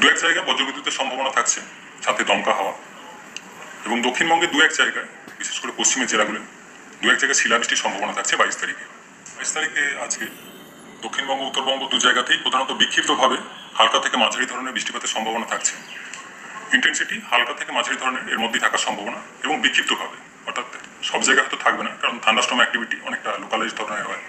দু এক জায়গায় বজ্রবিদ্যুতের সম্ভাবনা থাকছে, সাথে দমকা হাওয়া। এবং দক্ষিণবঙ্গে দু এক জায়গায়, বিশেষ করে পশ্চিমের জেলাগুলো দু এক জায়গায় শিলাবৃষ্টির সম্ভাবনা থাকছে বাইশ তারিখে। বাইশ তারিখে আজকে দক্ষিণবঙ্গ, উত্তরবঙ্গ দু জায়গাতেই প্রধানত বিক্ষিপ্তভাবে হালকা থেকে মাঝারি ধরনের বৃষ্টিপাতের সম্ভাবনা থাকছে। ইন্টেন্সিটি হালকা থেকে মাঝারি ধরনের, এর মধ্যেই থাকার সম্ভাবনা এবং বিক্ষিপ্তভাবে। অর্থাৎ সব জায়গায় হয়তো থাকবে না, কারণ থান্ডাস্টম অ্যাক্টিভিটি অনেকটা লোকালাইজ ধরনের হয়।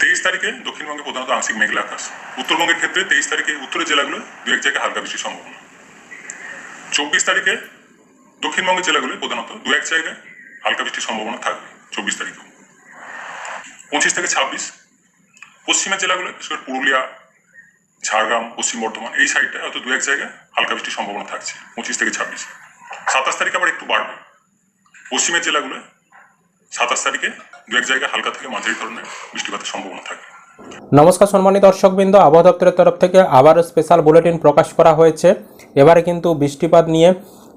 তেইশ তারিখে দক্ষিণবঙ্গে প্রধানত আংশিক মেঘলা আকাশ। উত্তরবঙ্গের ক্ষেত্রে তেইশ তারিখে উত্তরের জেলাগুলো দু এক জায়গায় হালকা বৃষ্টির সম্ভাবনা। চব্বিশ তারিখে দক্ষিণবঙ্গের জেলাগুলো প্রধানত দু এক জায়গায় হালকা বৃষ্টির সম্ভাবনা থাকবে চব্বিশ তারিখে পঁচিশ থেকে ছাব্বিশ, পশ্চিমের জেলাগুলো, বিশেষ করে পুরুলিয়া, ঝাড়গ্রাম, পশ্চিম বর্ধমান, এই সাইডটায় হয়তো দু এক জায়গায় হালকা বৃষ্টির সম্ভাবনা থাকছে পঁচিশ থেকে ছাব্বিশ। সাতাশ তারিখে আবার একটু বাড়বে। পশ্চিমের জেলাগুলো সাতাশ তারিখে দু এক জায়গায় হালকা থেকে মাঝারি ধরনের বৃষ্টিপাতের সম্ভাবনা নমস্কার সম্মানিত দর্শকবৃন্দ, আবহাওয়া দপ্তরের তরফ থেকে আবারও স্পেশাল বুলেটিন প্রকাশ করা হয়েছে। এবারে কিন্তু বৃষ্টিপাত নিয়ে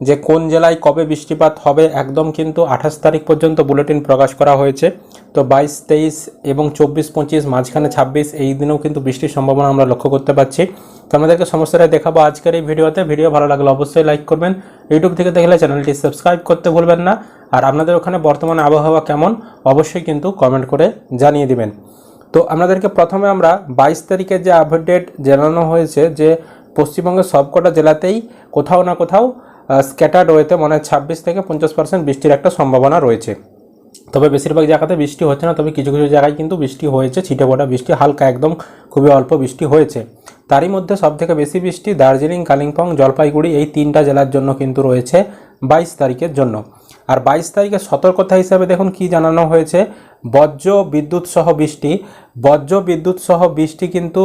যে কোন জেলায় কবে বৃষ্টিপাত হবে, একদম কিন্তু আঠাশ তারিখ পর্যন্ত বুলেটিন প্রকাশ করা হয়েছে। তো বাইশ, তেইশ এবং চব্বিশ, পঁচিশ, মাঝখানে ছাব্বিশ, এই দিনেও কিন্তু বৃষ্টির সম্ভাবনা আমরা লক্ষ্য করতে পারছি। তো আমাদেরকে সমস্যাটা দেখাবো আজকের এই ভিডিওতে। ভিডিও ভালো লাগলে অবশ্যই লাইক করবেন। ইউটিউব থেকে দেখলে চ্যানেলটি সাবস্ক্রাইব করতে ভুলবেন না। আর আপনাদের ওখানে বর্তমানে আবহাওয়া কেমন, অবশ্যই কিন্তু কমেন্ট করে জানিয়ে দিবেন। তো আপনাদেরকে প্রথমে আমরা বাইশ তারিখে যে আপডেট জানানো হয়েছে যে পশ্চিমবঙ্গের সবকটা জেলাতেই কোথাও না কোথাও স্ক্যাটার্ড ওয়েতে মানে ছাব্বিশ থেকে পঞ্চাশ পার্সেন্ট বৃষ্টির একটা সম্ভাবনা রয়েছে। তবে বেশিরভাগ জায়গাতে বৃষ্টি হচ্ছে না, তবে কিছু কিছু জায়গায় কিন্তু বৃষ্টি হয়েছে ছিটে ফোটা বৃষ্টি, হালকা একদম খুবই অল্প বৃষ্টি হয়েছে। তারই মধ্যে সবথেকে বেশি বৃষ্টি দার্জিলিং, কালিম্পং, জলপাইগুড়ি এই তিনটা জেলার জন্য কিন্তু রয়েছে বাইশ তারিখের জন্য। আর বাইশ তারিখে সতর্কতা হিসাবে দেখুন কি জানানো হয়েছে। বজ্র বিদ্যুৎ সহ বৃষ্টি। বজ্র বিদ্যুৎ সহ বৃষ্টি কিন্তু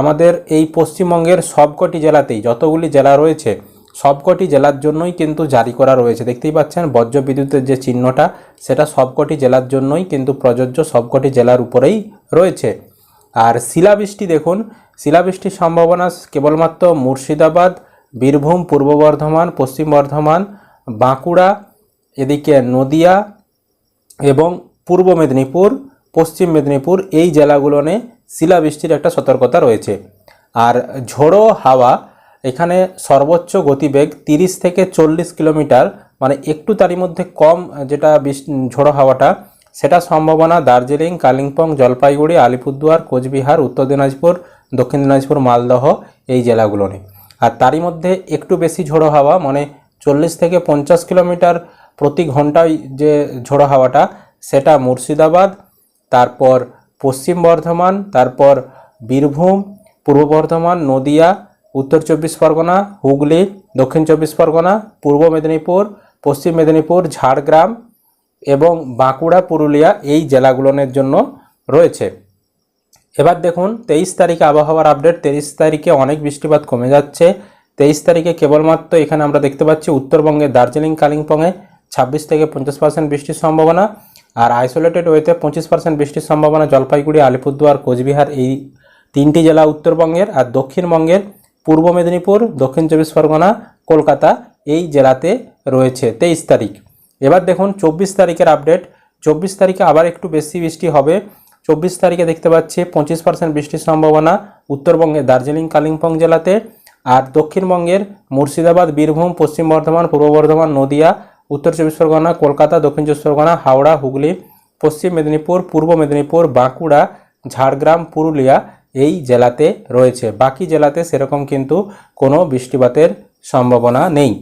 আমাদের এই পশ্চিমবঙ্গের সবকটি জেলাতেই, যতগুলি জেলা রয়েছে, সবকটি জেলার জন্যই কিন্তু জারি করা রয়েছে। দেখতেই পাচ্ছেন, বজ্র বিদ্যুতের যে চিহ্নটা, সেটা সবকটি জেলার জন্যই কিন্তু প্রযোজ্য, সবকটি জেলার উপরেই রয়েছে। আর শিলাবৃষ্টি দেখুন, শিলাবৃষ্টির সম্ভাবনা কেবলমাত্র মুর্শিদাবাদ, বীরভূম, পূর্ব বর্ধমান, পশ্চিম বর্ধমান, বাঁকুড়া এদিকে নদিয়া এবং পূর্ব মেদিনীপুর, পশ্চিম মেদিনীপুর এই জেলাগুলোনে শিলাবৃষ্টির একটা সতর্কতা রয়েছে। আর ঝোড়ো হাওয়া এখানে সর্বোচ্চ গতিবেগ তিরিশ থেকে চল্লিশ কিলোমিটার মানে একটু তারই মধ্যে কম যেটা ঝোড়ো হাওয়াটা, সেটা সম্ভাবনা দার্জিলিং, কালিম্পং, জলপাইগুড়ি, আলিপুরদুয়ার, কোচবিহার, উত্তর দিনাজপুর, দক্ষিণ দিনাজপুর, মালদহ এই জেলাগুলোনে আর তারই মধ্যে একটু বেশি ঝোড়ো হাওয়া মানে চল্লিশ থেকে পঞ্চাশ কিলোমিটার প্রতি ঘন্টায় যে ঝোড়ো হাওয়াটা, সেটা মুর্শিদাবাদ, তারপর পশ্চিম বর্ধমান, তারপর বীরভূম, পূর্ব বর্ধমান, নদিয়া, উত্তর চব্বিশ পরগনা, হুগলি, দক্ষিণ চব্বিশ পরগনা, পূর্ব মেদিনীপুর, পশ্চিম মেদিনীপুর, ঝাড়গ্রাম এবং বাঁকুড়া, পুরুলিয়া এই জেলাগুলোনের জন্য রয়েছে। এবার দেখুন, তেইশ তারিখে আবহাওয়ার আপডেট। তেইশ তারিখে অনেক বৃষ্টিপাত কমে যাচ্ছে। তেইশ তারিখে কেবলমাত্র এখানে আমরা দেখতে পাচ্ছি উত্তরবঙ্গে দার্জিলিং, কালিম্পংয়ে ছাব্বিশ থেকে পঞ্চাশ পার্সেন্ট বৃষ্টির সম্ভাবনা আর আইসোলেটেড ওয়েতে পঁচিশ পার্সেন্ট বৃষ্টির সম্ভাবনা জলপাইগুড়ি, আলিপুরদুয়ার, কোচবিহার এই তিনটি জেলা উত্তরবঙ্গের আর দক্ষিণবঙ্গের পূর্ব মেদিনীপুর, দক্ষিণ চব্বিশ পরগনা, কলকাতা এই জেলাতে রয়েছে তেইশ তারিখ। এবার দেখুন চব্বিশ তারিখের আপডেট চব্বিশ তারিখে আবার একটু বেশি বৃষ্টি হবে। চব্বিশ তারিখে দেখতে পাচ্ছি পঁচিশ পার্সেন্ট বৃষ্টির সম্ভাবনা উত্তরবঙ্গে দার্জিলিং, কালিম্পং জেলাতে। আর দক্ষিণবঙ্গের মুর্শিদাবাদ, বীরভূম, পশ্চিম বর্ধমান, পূর্ব বর্ধমান, নদিয়া উত্তর চব্বিশ পরগনা, কলকাতা, দক্ষিণ চব্বিশ পরগনা, হাওড়া, হুগলি, পশ্চিম মেদিনীপুর, পূর্ব মেদিনীপুর, বাঁকুড়া, ঝাড়গ্রাম, পুরুলিয়া এই জেলাতে রয়েছে। বাকি জেলাতে সেরকম কিন্তু কোনো বৃষ্টিপাতের সম্ভাবনা নেই।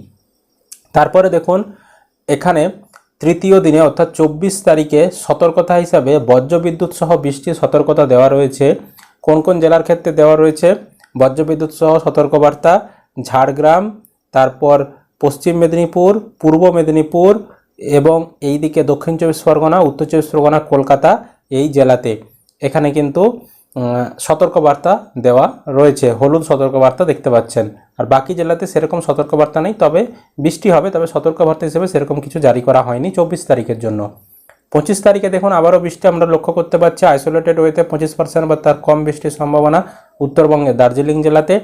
তারপরে দেখুন, এখানে তৃতীয় দিনে অর্থাৎ চব্বিশ তারিখে সতর্কতা হিসাবে বজ্রবিদ্যুৎ সহ বৃষ্টির সতর্কতা দেওয়া রয়েছে। কোন কোন জেলার ক্ষেত্রে দেওয়া রয়েছে? বজ্রবিদ্যুৎ সহ সতর্কবার্তা, ঝাড়গ্রাম, তারপর পশ্চিম মেদিনীপুর, পূর্ব মেদিনীপুর এবং এই দিকে দক্ষিণ চব্বিশ পরগনা, উত্তর চব্বিশ পরগনা, কলকাতা এই জেলাতে। এখানে কিন্তু সতর্কবার্তা দেওয়া রয়েছে। হলুদ সতর্কবার্তা দেখতে পাচ্ছেন। আর বাকি জেলাতে সেরকম সতর্কবার্তা নেই, তবে বৃষ্টি হবে, তবে সতর্কবার্তা হিসেবে সেরকম কিছু জারি করা হয়নি চব্বিশ তারিখের জন্য। পঁচিশ তারিখে দেখুন আবারও বৃষ্টি আমরা লক্ষ্য করতে পারছি আইসোলেটেড ওয়েতে পঁচিশ পার্সেন্ট বা তার কম বৃষ্টির সম্ভাবনা উত্তরবঙ্গে দার্জিলিং জেলাতে।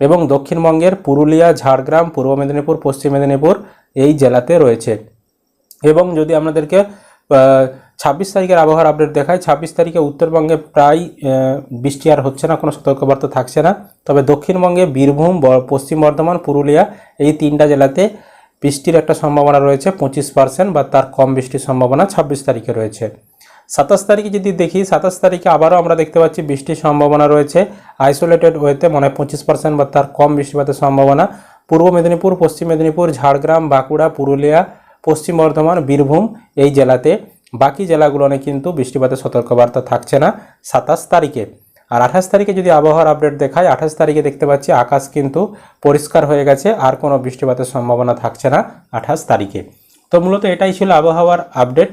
এবং দক্ষিণবঙ্গের পুরুলিয়া, ঝাড়গ্রাম, পূর্ব মেদিনীপুর, পশ্চিম মেদিনীপুর এই জেলাতে রয়েছে। এবং যদি আপনাদেরকে ছাব্বিশ তারিখের আবহাওয়ার আপডেট দেখায় ছাব্বিশ তারিখে উত্তরবঙ্গে প্রায় বৃষ্টি আর হচ্ছে না, কোনো সতর্কবার্তা থাকছে না। তবে দক্ষিণবঙ্গে, বীরভূম পশ্চিম বর্ধমান, পুরুলিয়া এই তিনটা জেলাতে বৃষ্টির একটা সম্ভাবনা রয়েছে, পঁচিশ পার্সেন্ট বা তার কম বৃষ্টির সম্ভাবনা ছাব্বিশ তারিখে রয়েছে। সাতাশ তারিখে যদি দেখি, সাতাশ তারিখে আবারও আমরা দেখতে পাচ্ছি বৃষ্টির সম্ভাবনা রয়েছে। আইসোলেটেড ওয়েতে মানে পঁচিশ পার্সেন্ট বা তার কম বৃষ্টিপাতের সম্ভাবনা। পূর্ব মেদিনীপুর, পশ্চিম মেদিনীপুর, ঝাড়গ্রাম, বাঁকুড়া, পুরুলিয়া, পশ্চিম বর্ধমান, বীরভূম এই জেলাতে বাকি জেলাগুলোনে কিন্তু বৃষ্টিপাতের সতর্কবার্তা থাকছে না সাতাশ তারিখে। আর আঠাশ তারিখে যদি আবহাওয়ার আপডেট দেখায় আঠাশ তারিখে দেখতে পাচ্ছি আকাশ কিন্তু পরিষ্কার হয়ে গেছে, আর কোনো বৃষ্টিপাতের সম্ভাবনা থাকছে না আঠাশ তারিখে। তো মূলত এটাই ছিল আবহাওয়ার আপডেট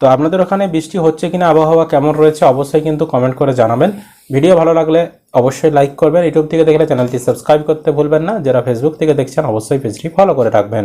তো আপনাদের ওখানে বৃষ্টি হচ্ছে কিনা, আবহাওয়া কেমন রয়েছে অবশ্যই কিন্তু কমেন্ট করে জানাবেন। ভিডিও ভালো লাগলে অবশ্যই লাইক করবেন। ইউটিউব থেকে দেখলে চ্যানেলটি সাবস্ক্রাইব করতে ভুলবেন না। যারা ফেসবুক থেকে দেখছেন, অবশ্যই পেজটি ফলো করে রাখবেন।